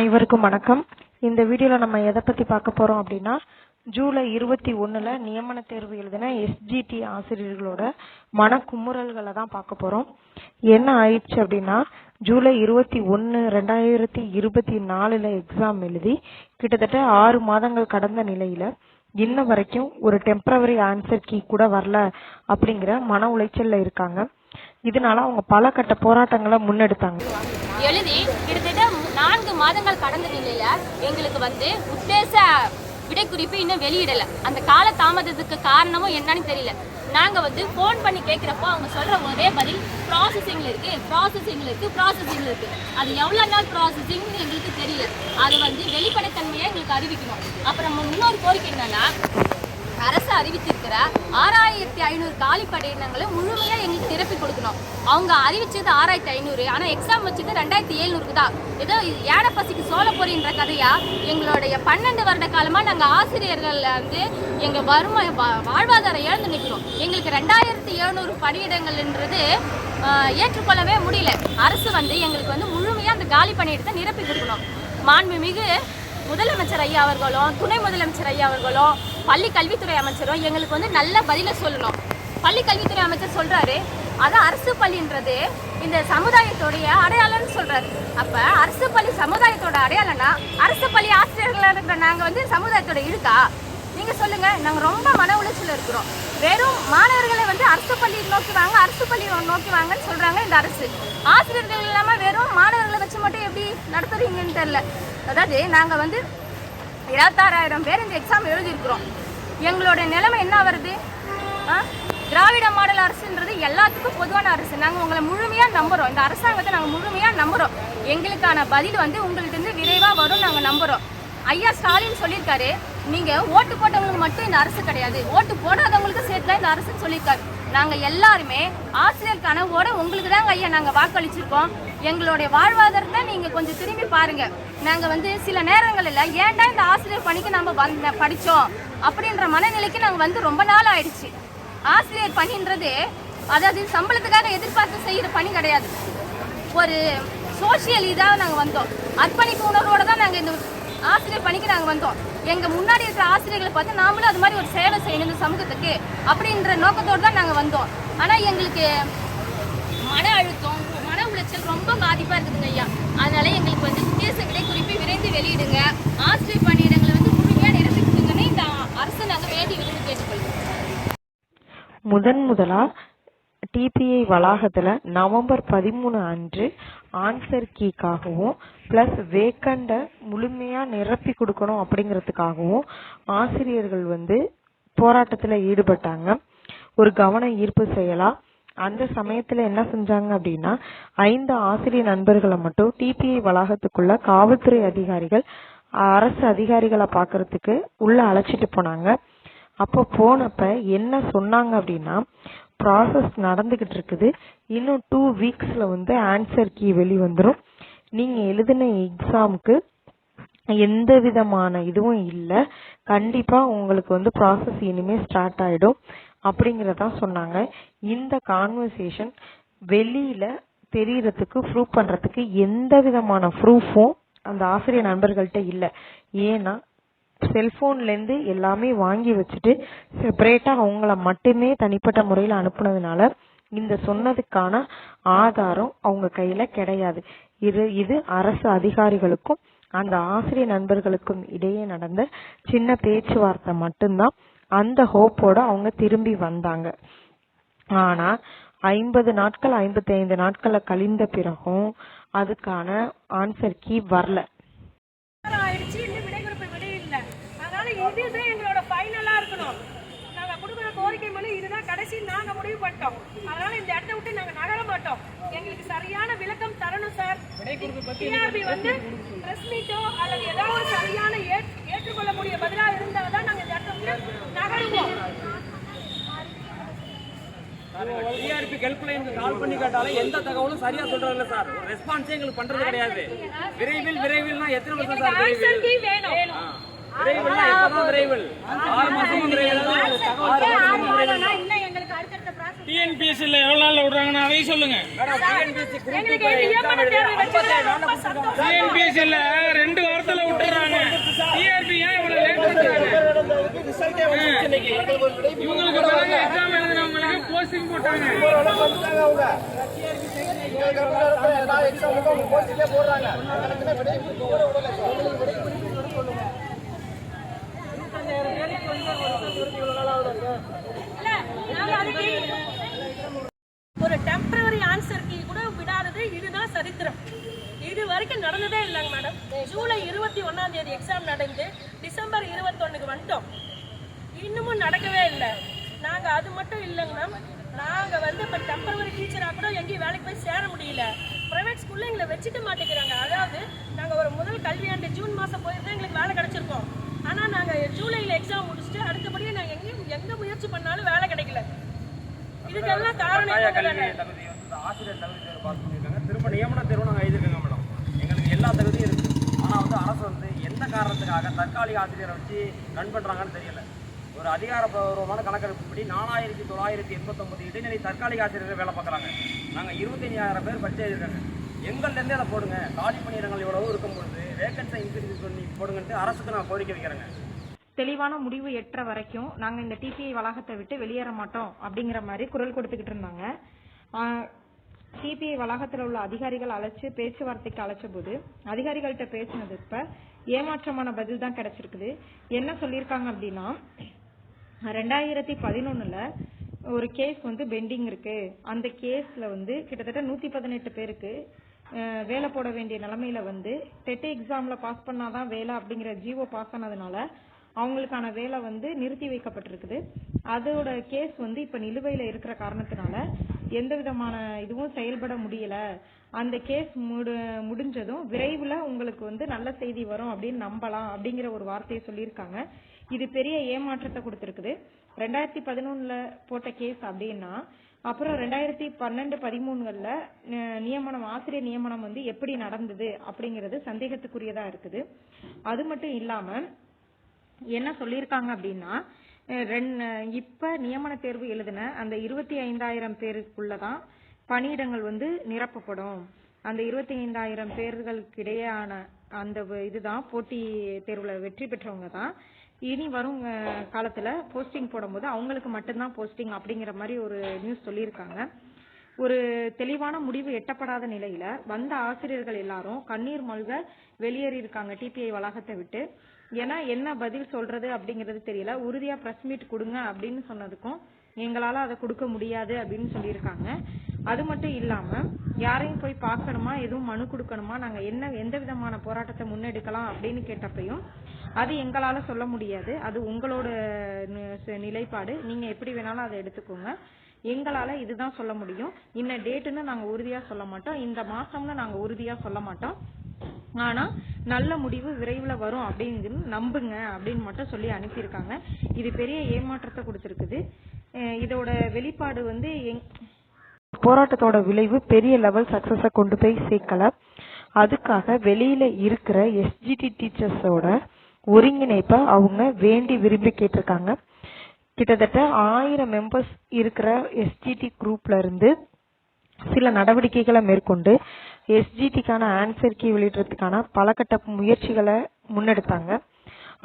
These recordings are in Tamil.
அனைவருக்கும் வணக்கம். இந்த வீடியோவில் நம்ம எதை பற்றி பார்க்க போகிறோம் அப்படின்னா ஜூலை இருபத்தி ஒன்றில் நியமன தேர்வு எழுதின எஸ்ஜிடி ஆசிரியர்களோட மனக்குமுறல்களை தான் பார்க்க போகிறோம் என்ன ஆயிடுச்சு அப்படின்னா ஜூலை இருபத்தி ஒன்று ரெண்டாயிரத்தி இருபத்தி நாலில் எக்ஸாம் எழுதி கிட்டத்தட்ட ஆறு மாதங்கள் கடந்த நிலையில் இன்ன வரைக்கும் ஒரு டெம்பரவரி ஆன்சர் கீ கூட வரல அப்படிங்கிற மன உளைச்சல்ல இருக்காங்க. இதனால அவங்க பல கட்ட போராட்டங்களை முன்னெடுத்தாங்க. எழுதி நான்கு மாதங்கள் கடந்த நிலையில எங்களுக்கு வந்து உத்தேச விடைக்குறிப்பு இன்னும் வெளியிடல. அந்த கால தாமதத்துக்கு காரணமும் என்னன்னு தெரியல. நாங்க வந்து ஃபோன் பண்ணி கேட்கிறப்போ அவங்க சொல்ற ஒரே பதில் ப்ராசஸிங்ல இருக்கு ப்ராசஸிங்ல இருக்கு ப்ராசஸிங்ல இருக்கு. அது எவ்வளவு நாள் ப்ராசஸிங்னு எங்களுக்கு தெரியல. அது வந்து வெளிப்படைத்தன்மையை எங்களுக்கு அறிவிக்கணும். அப்புறம் இன்னொரு கோரிக்கை என்னன்னா அறிவித்திருக்கிற ஆறாயிரத்தி ஐநூறு காலி படையினங்களை முழுமையாக எங்களுக்கு நிரப்பி கொடுக்கணும். அவங்க அறிவிச்சது ஆறாயிரத்தி ஐநூறு ஆனால் எக்ஸாம் வச்சது ரெண்டாயிரத்தி ஏழ்நூறுக்கு தான். ஏதோ இது பசிக்கு சோழ பொறின்ற கதையா எங்களுடைய பன்னெண்டு வருட காலமாக நாங்கள் ஆசிரியர்கள் வந்து எங்கள் வருமா வா- வாழ்வாதாரம் இழந்து நிற்கிறோம் எங்களுக்கு ரெண்டாயிரத்தி எழுநூறு பணியிடங்கள்ன்றது ஏற்றுக்கொள்ளவே முடியல. அரசு வந்து எங்களுக்கு வந்து முழுமையாக அந்த காலி பணியிடத்தை நிரப்பி கொடுக்கணும். மாண்புமிகு முதலமைச்சர் ஐயா அவர்களும் துணை முதலமைச்சர் ஐயா அவர்களும் பள்ளி கல்வித்துறை அமைச்சரும் எங்களுக்கு வந்து நல்ல பதிலை சொல்லணும். பள்ளி கல்வித்துறை அமைச்சர் சொல்கிறாரு அதான் அரசு பள்ளின்றது இந்த சமுதாயத்தோடைய அடையாளம்னு சொல்கிறாரு அப்போ அரசு பள்ளி சமுதாயத்தோட அடையாளம்னா அரசு பள்ளி ஆசிரியர்களாக இருக்கிற நாங்கள் வந்து சமுதாயத்தோட இருக்கா? நீங்கள் சொல்லுங்கள் நாங்கள் ரொம்ப மன உளைச்சல் இருக்கிறோம். வெறும் மாணவர்களை வந்து அரசு பள்ளி நோக்கி வாங்க அரசு பள்ளி நோக்கி வாங்கன்னு சொல்கிறாங்க இந்த அரசு. ஆசிரியர்கள் இல்லாமல் வெறும் மாணவர்களை வச்சு மட்டும் எப்படி நடத்துறீங்கன்னு தெரில அதாவது நாங்கள் வந்து இருபத்தாறாயிரம் பேர் இந்த எக்ஸாம் எழுதியிருக்கிறோம். எங்களோட நிலைமை என்ன வருது? திராவிட மாடல் அரசுன்றது எல்லாத்துக்கும் பொதுவான அரசு. நாங்கள் உங்களை முழுமையாக நம்புகிறோம் இந்த அரசாங்கத்தை நாங்கள் முழுமையாக நம்புகிறோம் எங்களுக்கான பதில் வந்து உங்களுக்கு வந்து விரைவாக வரும் நாங்கள் நம்புகிறோம் ஐயா ஸ்டாலின் சொல்லியிருக்காரு நீங்கள் ஓட்டு போட்டவங்களுக்கு மட்டும் இந்த அரசு கிடையாது. ஓட்டு போடாதவங்களுக்கு சேர்த்து தான் இந்த அரசுன்னு சொல்லியிருக்காரு. நாங்கள் எல்லாருமே ஆசிரியர் கனவோட உங்களுக்கு தாங்க ஐயா நாங்கள் வாக்களிச்சிருக்கோம். எங்களுடைய வாழ்வாதாரத்தை நீங்கள் கொஞ்சம் திரும்பி பாருங்கள் நாங்கள் வந்து சில நேரங்களில் ஏன்டா இந்த ஆசிரியர் பணிக்கு நம்ம வந்த படித்தோம் அப்படின்ற மனநிலைக்கு நாங்கள் வந்து ரொம்ப நாள் ஆயிடுச்சு. ஆசிரியர் பணின்றது அதாவது சம்பளத்துக்காக எதிர்பார்த்து செய்கிற பணி கிடையாது. ஒரு சோசியல் இதாக நாங்கள் வந்தோம். அர்ப்பணிப்பு உணர்வோடு தான் நாங்கள் இந்த ஆசிரியர் பணிக்கு நாங்கள் வந்தோம். எங்கள் முன்னாடி இருக்கிற ஆசிரியர்களை பார்த்து நாமளும் அது மாதிரி ஒரு சேவை செய்யணும் இந்த சமூகத்துக்கு அப்படின்ற நோக்கத்தோடு தான் நாங்கள் வந்தோம். ஆனால் எங்களுக்கு மன அழுத்தம் மன ரொம்ப பாதிப்பாக இருக்குதுங்க ஐயா. அதனால எங்களுக்கு வந்து உத்தேச குறிப்பி விரைந்து வெளியிடுங்க. ஆசிரியர் பணியிடங்களை வந்து முழுமையாக நிரப்பி கொடுங்கன்னு இந்த அரசு நாங்கள் வேண்டி விருந்து கேட்டுக்கொள்கிறோம். முதன் முதலா டிபிஐ வளாகத்தில் நவம்பர் பதிமூணு அன்று ஆன்சர் கீக்காகவும் ப்ளஸ் வேக்கண்டை முழுமையாக நிரப்பி கொடுக்கணும் அப்படிங்கிறதுக்காகவும் ஆசிரியர்கள் வந்து போராட்டத்தில் ஈடுபட்டாங்க. ஒரு கவன ஈர்ப்பு செய்யலாம் அந்த சமயத்துல என்ன செஞ்சாங்க அப்படின்னா ஐந்து ஆசிரியர் நண்பர்களை மட்டும் டிபிஐ வளாகத்துக்குள்ள காவல்துறை அதிகாரிகள் அரசு அதிகாரிகளை பாக்குறதுக்கு உள்ள அழைச்சிட்டு போனாங்க. அப்போ போனப்ப என்ன சொன்னாங்க அப்படின்னா ப்ராசஸ் நடந்துகிட்டு இருக்குது. இன்னும் டூ வீக்ஸ்ல வந்து ஆன்சர் கீ வெளி வந்துடும் நீங்க எழுதின எக்ஸாமுக்கு எந்த விதமான இதுவும் இல்ல. கண்டிப்பா உங்களுக்கு வந்து ப்ராசஸ் இனிமே ஸ்டார்ட் ஆயிடும். அப்படிங்கிறதா சொன்னாங்க. இந்த கான்வர்சேஷன் வெளியில தெரியறதுக்கு ப்ரூவ் பண்றதுக்கு எந்த விதமான ப்ரூஃபும் அந்த ஆசிரியர் நண்பர்கள்ட்ட இல்ல. ஏன்னா செல்போன்ல இருந்து எல்லாமே வாங்கி வச்சுட்டு செப்பரேட்டா அவங்கள மட்டுமே தனிப்பட்ட முறையில அனுப்புனதுனால இந்த சொன்னதுக்கான ஆதாரம் அவங்க கையில கிடையாது. இது இது அரசு அதிகாரிகளுக்கும் அந்த ஆசிரியர் நண்பர்களுக்கும் இடையே நடந்த சின்ன பேச்சுவார்த்தை மட்டும்தான். அந்த ஹோப்போட அவங்க திரும்பி வந்தாங்க. ஆனா ஐம்பது நாட்கள் ஐம்பத்தி ஐந்து நாட்களை கழிந்த பிறகும் அதுக்கான ஆன்சர் கீ வரல. ஆயிடுச்சு இன்னும் விடைகுறிப்பு வெளியிடல அதனால இதுதான் எங்களோட ஃபைனலா இருக்கணும். நாங்க கொடுக்குற கோரிக்கை மனு இதுதான் கடைசி நாங்க முடிவு பண்ணிட்டோம். அதனால இந்த இடத்த விட்டு நாங்க நகர மாட்டோம். எங்களுக்கு சரியான விளக்கம் தரணும் சார் டிஆர்பி வந்து பிரஸ் மீட்டோ அல்லது ஏதாவது ஒரு சரியான ஏற்- ஏற்றுக்கொள்ள முடிய பதிலா இருந்தால் தான் நாங்க டிஆர்பி ஹெல்ப்லைனுக்கு கால் பண்ணி கேட்டாலும் எந்த தகவலும் சரியா சொல்றது இல்ல சார். ரெஸ்பான்ஸே எங்களுக்கு பண்றது கிடையாது. விரைவில் விரைவில்னா எத்தனை வருஷம் சார் விரைவில்? எப்பதான் விரைவில்? ஆறு மாசமும் விரைவில். ஆறு மாசமும் விரைவில் ஆனா இன்னும் எங்களுக்கு அடுத்தடுத்த ப்ராசஸ் டிஎன்பிஎஸ்சியில் எவ்வளோ நாளில் விடுறாங்கன்னு அதையும் சொல்லுங்க. டிஎன்பிஎஸ்சியில் ரெண்டு வாரத்தில் விட்டுறாங்க. டிஆர்பி ஏன் இவ்வளோ லேட் பண்ணுறாங்க இவங்களுக்கு பிறகு எக்ஸாம் எழுதினவங்களுக்கு போஸ்டிங் போட்டாங்க. அதுக்கு ஒரு டெம்பரவரி ஆன்சருக்கு கூட விடாதது இதுதான் சரித்திரம். இது வரைக்கும் நடந்ததே இல்லைங்க மேடம் ஜூலை இருபத்தி ஒன்னாம் தேதி எக்ஸாம் நடந்து டிசம்பர் இருபத்தொன்னுக்கு வந்துட்டோம். இன்னமும் நடக்கவே இல்லை. நாங்கள் அது மட்டும் இல்லைங்க மேம் நாங்கள் வந்து இப்போ டெம்பரவரி டீச்சராக கூட எங்கேயும் வேலைக்கு போய் சேர முடியல. ப்ரைவேட் ஸ்கூலில் எங்களை வச்சுக்க மாட்டேங்கிறாங்க. அதாவது நாங்கள் ஒரு முதல் கல்வியாண்டு ஜூன் மாதம் போயிருந்தா எங்களுக்கு வேலை கிடச்சிருக்கோம். ஆனா நாங்க ஜூலைல எக்ஸாம் முடிச்சுட்டு அடுத்தபடியே நாங்க எங்கேயும் எங்க முயற்சி பண்ணாலும் வேலை கிடைக்கல. இதுக்கெல்லாம் காரணம் ஆசிரியர் தகுதி திரும்ப நியமன தேர்வு நாங்கள் எழுதியிருக்கோங்க மேடம் எங்களுக்கு எல்லா தகுதியும் இருக்கு. ஆனால் வந்து அரசு வந்து எந்த காரணத்துக்காக தற்காலிக ஆசிரியரை வச்சு ரன் பண்ணுறாங்கன்னு தெரியல. ஒரு அதிகாரப்பூர்வமான கணக்கெடுப்புப்படி நாலாயிரத்தி தொள்ளாயிரத்தி எண்பத்தொம்பது இடைநிலை தற்காலிக ஆசிரியர்கள் வேலை பார்க்குறாங்க. நாங்கள் இருபத்தஞ்சாயிரம் பேர் பரிச்சை எழுதிருக்காங்க எங்கள்லேருந்து அதை போடுங்க. காலி பணியிடங்கள் இவ்வளவு இருக்கும்பொழுது வேகன்ஸை இன்க்ரீஸ் பண்ணி போடுங்கன்ட்டு அரசுக்கு நான் கோரிக்கை வைக்கிறேங்க. தெளிவான முடிவு எட்டுற வரைக்கும் நாங்கள் இந்த டிபிஐ வளாகத்தை விட்டு வெளியேற மாட்டோம் அப்படிங்கிற மாதிரி குரல் கொடுத்துக்கிட்டு இருந்தாங்க. டிபிஐ வளாகத்தில் உள்ள அதிகாரிகள் அழைச்சு பேச்சுவார்த்தைக்கு அழைச்ச போது அதிகாரிகள்கிட்ட பேசினது இப்ப ஏமாற்றமான பதில் தான் கிடைச்சிருக்குது. என்ன சொல்லியிருக்காங்க அப்படின்னா ரெண்டாயிரத்தி பதினொன்னுல ஒரு கேஸ் வந்து பெண்டிங் இருக்கு. அந்த கேஸ்ல வந்து கிட்டத்தட்ட நூத்தி பதினெட்டு பேருக்கு வேலை போட வேண்டிய நிலமையில வந்து டெட் எக்ஸாம்ல பாஸ் பண்ணாதான் வேலை அப்படிங்கிற ஜிஓ பாஸ் ஆனதுனால அவங்களுக்கான வேலை வந்து நிறுத்தி வைக்கப்பட்டிருக்குது. அதோட கேஸ் வந்து இப்ப நிலுவையில இருக்கிற காரணத்தினால எந்த விதமான இதுவும் செயல்பட முடியல. அந்த கேஸ் முடு முடிஞ்சதும் விரைவில் உங்களுக்கு வந்து நல்ல செய்தி வரும் அப்படின்னு நம்பலாம் அப்படிங்கிற ஒரு வார்த்தையை சொல்லியிருக்காங்க. இது பெரிய ஏமாற்றத்தை கொடுத்துருக்குது. ரெண்டாயிரத்தி பதினொன்னுல போட்ட கேஸ் அப்படின்னா அப்புறம் ரெண்டாயிரத்தி பன்னெண்டு பதிமூணுகளில் நியமனம் ஆசிரியர் நியமனம் வந்து எப்படி நடந்தது அப்படிங்கிறது சந்தேகத்துக்குரியதா இருக்குது. அது மட்டும் இல்லாம என்ன சொல்லியிருக்காங்க அப்படின்னா அஹ் இப்போ இப்ப நியமன தேர்வு எழுதின அந்த இருபத்தி ஐந்தாயிரம் பேருக்குள்ளதான் பணியிடங்கள் வந்து நிரப்பப்படும். அந்த இருபத்தி ஐந்தாயிரம் பேர்களுக்கு இடையேயான அந்த இதுதான் போட்டி தேர்வுல வெற்றி பெற்றவங்க தான் இனி வரும் காலத்தில் போஸ்டிங் போடும்போது அவங்களுக்கு மட்டும்தான் போஸ்டிங் அப்படிங்கிற மாதிரி ஒரு நியூஸ் சொல்லியிருக்காங்க. ஒரு தெளிவான முடிவு எட்டப்படாத நிலையில வந்த ஆசிரியர்கள் எல்லாரும் கண்ணீர் மல்க வெளியேறி இருக்காங்க டிபிஐ வளாகத்தை விட்டு. ஏன்னா என்ன பதில் சொல்றது அப்படிங்கிறது தெரியல. உறுதியா பிரஸ் மீட் கொடுங்க அப்படின்னு சொன்னதுக்கும் எங்களால அதை கொடுக்க முடியாது அப்படின்னு சொல்லியிருக்காங்க. அது மட்டும் இல்லாம யாரையும் போய் பார்க்கணுமா? எதுவும் மனு கொடுக்கணுமா? நாங்க என்ன எந்த விதமான போராட்டத்தை முன்னெடுக்கலாம் அப்படின்னு கேட்டப்பையும் அது எங்களால் சொல்ல முடியாது. அது உங்களோட நிலைப்பாடு. நீங்கள் எப்படி வேணாலும் அதை எடுத்துக்கோங்க. எங்களால் இதுதான் சொல்ல முடியும். இன்ன டேட்டுன்னு நாங்கள் உறுதியாக சொல்ல மாட்டோம். இந்த மாதம்னு நாங்கள் உறுதியாக சொல்ல மாட்டோம். ஆனால் நல்ல முடிவு விரைவில் வரும் அப்படிங்கிறது நம்புங்க அப்படின்னு மட்டும் சொல்லி அனுப்பியிருக்காங்க. இது பெரிய ஏமாற்றத்தை கொடுத்துருக்குது. இதோட வெளிப்பாடு வந்து எங் போராட்டத்தோட விளைவு பெரிய லெவல் சக்ஸஸை கொண்டு போய் சேர்க்கல. அதுக்காக வெளியில இருக்கிற எஸ்ஜிடி டீச்சர்ஸோட ஒருங்கிணைப்ப அவங்க வேண்டி விரும்பி கேட்டிருக்காங்க. கிட்டத்தட்ட ஆயிரம் மெம்பர்ஸ் இருக்கிற எஸ்ஜிடி குரூப்ல இருந்து சில நடவடிக்கைகளை மேற்கொண்டு எஸ்ஜிடிக்கான ஆன்சர் கீ வெளியிடுறதுக்கான பல கட்ட முயற்சிகளை முன்னெடுத்தாங்க.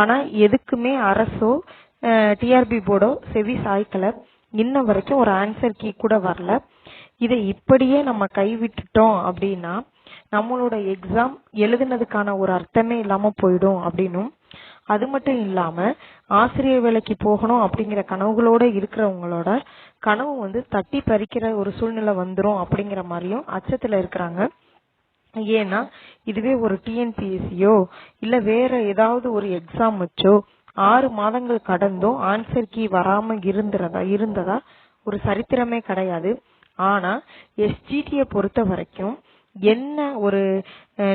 ஆனா எதுக்குமே அரசோ டிஆர்பி போர்டோ செவி சாய்க்கல. இன்ன வரைக்கும் ஒரு ஆன்சர் கீ கூட வரல. இதை இப்படியே நம்ம கைவிட்டுட்டோம் அப்படின்னா நம்மளோட எக்ஸாம் எழுதுனதுக்கான ஒரு அர்த்தமே இல்லாம போயிடும் அப்படின்னும் அது மட்டும் இல்லாம ஆசிரியர் வேலைக்கு போகணும் அப்படிங்கிற கனவுகளோட இருக்கிறவங்களோட கனவு வந்து தட்டி பறிக்கிற ஒரு சூழ்நிலை வந்துரும் அப்படிங்கிற மாதிரியும் அச்சத்துல இருக்கிறாங்க. ஏன்னா இதுவே ஒரு டிஎன்பிஎஸ்சியோ இல்ல வேற ஏதாவது ஒரு எக்ஸாம் வச்சோ ஆறு மாதங்கள் கடந்தும் ஆன்சர் கீ வராம இருந்ததா இருந்ததா ஒரு சரித்திரமே கிடையாது. ஆனா எஸ்ஜிடியை பொறுத்த வரைக்கும் என்ன ஒரு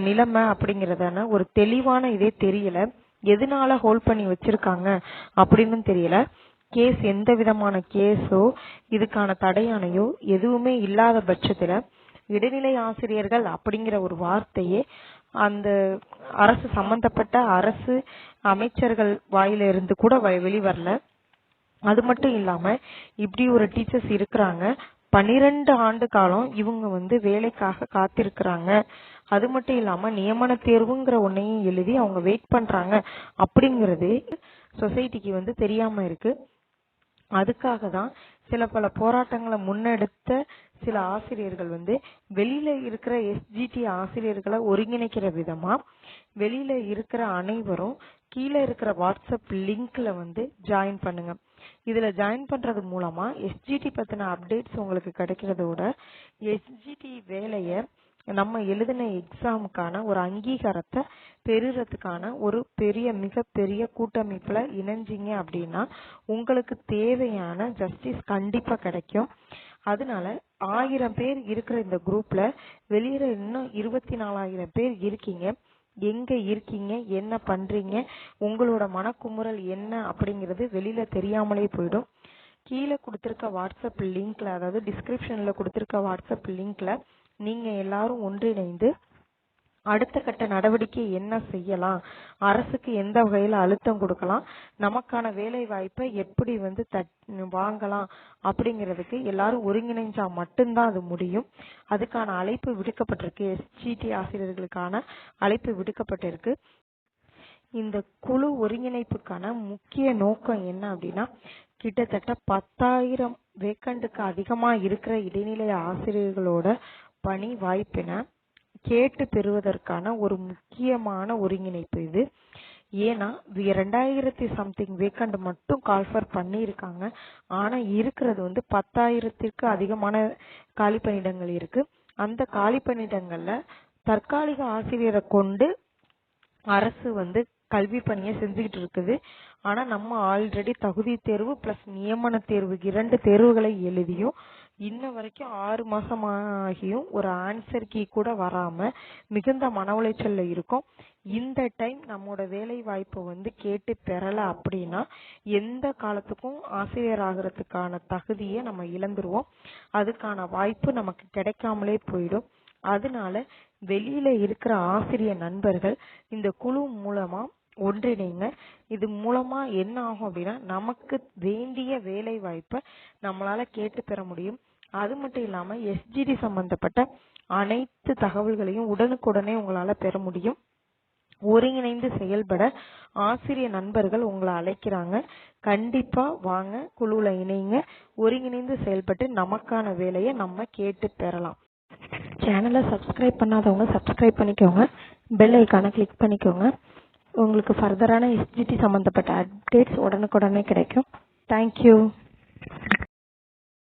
நிலைமை அப்படிங்கறதான ஒரு தெளிவான இதே தெரியல. எதனால ஹோல்ட் பண்ணி வச்சிருக்காங்க அப்படின்னு தெரியல. கேஸ் எந்த விதமான கேஸோ இதுக்கான தடையானையோ எதுவுமே இல்லாத பட்சத்துல இடைநிலை ஆசிரியர்கள் அப்படிங்கிற ஒரு வார்த்தையே அந்த அரசு சம்பந்தப்பட்ட அரசு அமைச்சர்கள் வாயில இருந்து கூட வெளிவரல. அது மட்டும் இல்லாம இப்படி ஒரு டீச்சர்ஸ் இருக்கிறாங்க. பனிரெண்டு ஆண்டு காலம் இவங்க வந்து வேலைக்காக காத்திருக்கிறாங்க. அது மட்டும் இல்லாமல் நியமன தேர்வுங்கிற ஒன்றையும் எழுதி அவங்க வெயிட் பண்ணுறாங்க அப்படிங்கிறது சொசைட்டிக்கு வந்து தெரியாமல் இருக்குது அதுக்காக தான் சில பல போராட்டங்களை முன்னெடுத்த சில ஆசிரியர்கள் வந்து வெளியில இருக்கிற எஸ்ஜிடி ஆசிரியர்களை ஒருங்கிணைக்கிற விதமா வெளியில இருக்கிற அனைவரும் கீழே இருக்கிற வாட்ஸ்அப் லிங்க்ல வந்து ஜாயின் பண்ணுங்க. இதுல ஜாயின் பண்றது மூலமா எஸ்ஜிடி பத்தின அப்டேட்ஸ் உங்களுக்கு கிடைக்கிறதோட எஸ்ஜிடி வேலையை நம்ம எழுதின எக்ஸாமுக்கான ஒரு அங்கீகாரத்தை பெறுறதுக்கான ஒரு பெரிய மிகப்பெரிய கூட்டமைப்பில் இணைஞ்சிங்க அப்படின்னா உங்களுக்கு தேவையான ஜஸ்டிஸ் கண்டிப்பாக கிடைக்கும். அதனால ஆயிரம் பேர் இருக்கிற இந்த குரூப்ல வெளியில இன்னும் இருபத்தி நாலாயிரம் பேர் இருக்கீங்க. எங்க இருக்கீங்க? என்ன பண்றீங்க? உங்களோட மனக்குமுறல் என்ன அப்படிங்கிறது வெளியில தெரியாமலே போயிடும். கீழே கொடுத்திருக்க வாட்ஸ்அப் லிங்க்ல அதாவது டிஸ்கிரிப்ஷன்ல கொடுத்திருக்க வாட்ஸ்அப் லிங்க்ல நீங்க எல்லாரும் ஒன்றிணைந்து அடுத்த கட்ட நடவடிக்கை என்ன செய்யலாம்? அரசுக்கு எந்த வகையில அழுத்தம் கொடுக்கலாம்? நமக்கான வேலை வாய்ப்பை எப்படி வந்து தட் வாங்கலாம்? அப்படிங்கிறதுக்கு எல்லாரும் ஒருங்கிணைஞ்சா மட்டும்தான் அது முடியும். அதுக்கான அழைப்பு விடுக்கப்பட்டிருக்கு. எஸ்ஜிடி ஆசிரியர்களுக்கான அழைப்பு விடுக்கப்பட்டிருக்கு. இந்த குழு ஒருங்கிணைப்புக்கான முக்கிய நோக்கம் என்ன அப்படின்னா கிட்டத்தட்ட பத்தாயிரம் வேக்கண்டுக்கு அதிகமா இருக்கிற இடைநிலை ஆசிரியர்களோட பணி வாய்ப்பினை கேட்டு பெறுவதற்கான ஒரு முக்கியமான ஒருங்கிணைப்பு இது. ஏன்னா ரெண்டாயிரத்தி சம்திங் வேக்கண்ட் மட்டும் கால்ஃபர் பண்ணியிருக்காங்க. ஆனா இருக்கிறது வந்து பத்தாயிரத்திற்கு அதிகமான காலி பணியிடங்கள் இருக்கு. அந்த காலி பணியிடங்களில் தற்காலிக ஆசிரியரை கொண்டு அரசு வந்து கல்வி பணியை செஞ்சுக்கிட்டு இருக்குது. ஆனா நம்ம ஆல்ரெடி தகுதி தேர்வு பிளஸ் நியமன தேர்வு இரண்டு தேர்வுகளை எழுதியும் இன்ன வரைக்கும் ஆறு மாசமாகியும் ஒரு ஆன்சர் கீ கூட வராம மிகுந்த மன உளைச்சல்ல இருக்கும். இந்த டைம் நம்மோட வேலை வாய்ப்பு வந்து கேட்டு பெறல அப்படின்னா எந்த காலத்துக்கும் ஆசிரியர் ஆகிறதுக்கான தகுதியை நம்ம இழந்துருவோம். அதுக்கான வாய்ப்பு நமக்கு கிடைக்காமலே போயிடும். அதனால வெளியில இருக்கிற ஆசிரியர் நண்பர்கள் இந்த குழு மூலமா ஒன்றிணைங்க. இது மூலமா என்ன ஆகும் அப்படின்னா நமக்கு வேண்டிய வேலை வாய்ப்பை நம்மளால கேட்டு பெற முடியும். அது மட்டும் இல்லாம எஸ்ஜிடி சம்பந்தப்பட்ட அனைத்து தகவல்களையும் உடனுக்குடனே உங்களால பெற முடியும். ஒருங்கிணைந்து செயல்பட ஆசிரியர் நண்பர்கள் உங்களை அழைக்கிறாங்க. கண்டிப்பா வாங்க குழுல இணைங்க. ஒருங்கிணைந்து செயல்பட்டு நமக்கான வேலையை நம்ம கேட்டு பெறலாம். சேனலை சப்ஸ்கிரைப் பண்ணாதவங்க சப்ஸ்கிரைப் பண்ணிக்கோங்க. பெல் ஐக்கானை கிளிக் பண்ணிக்கோங்க. உங்களுக்கு ஃபர்தரான எஸ்ஜிடி சம்மந்தப்பட்ட அப்டேட்ஸ் உடனுக்குடனே கிடைக்கும். தேங்க்யூ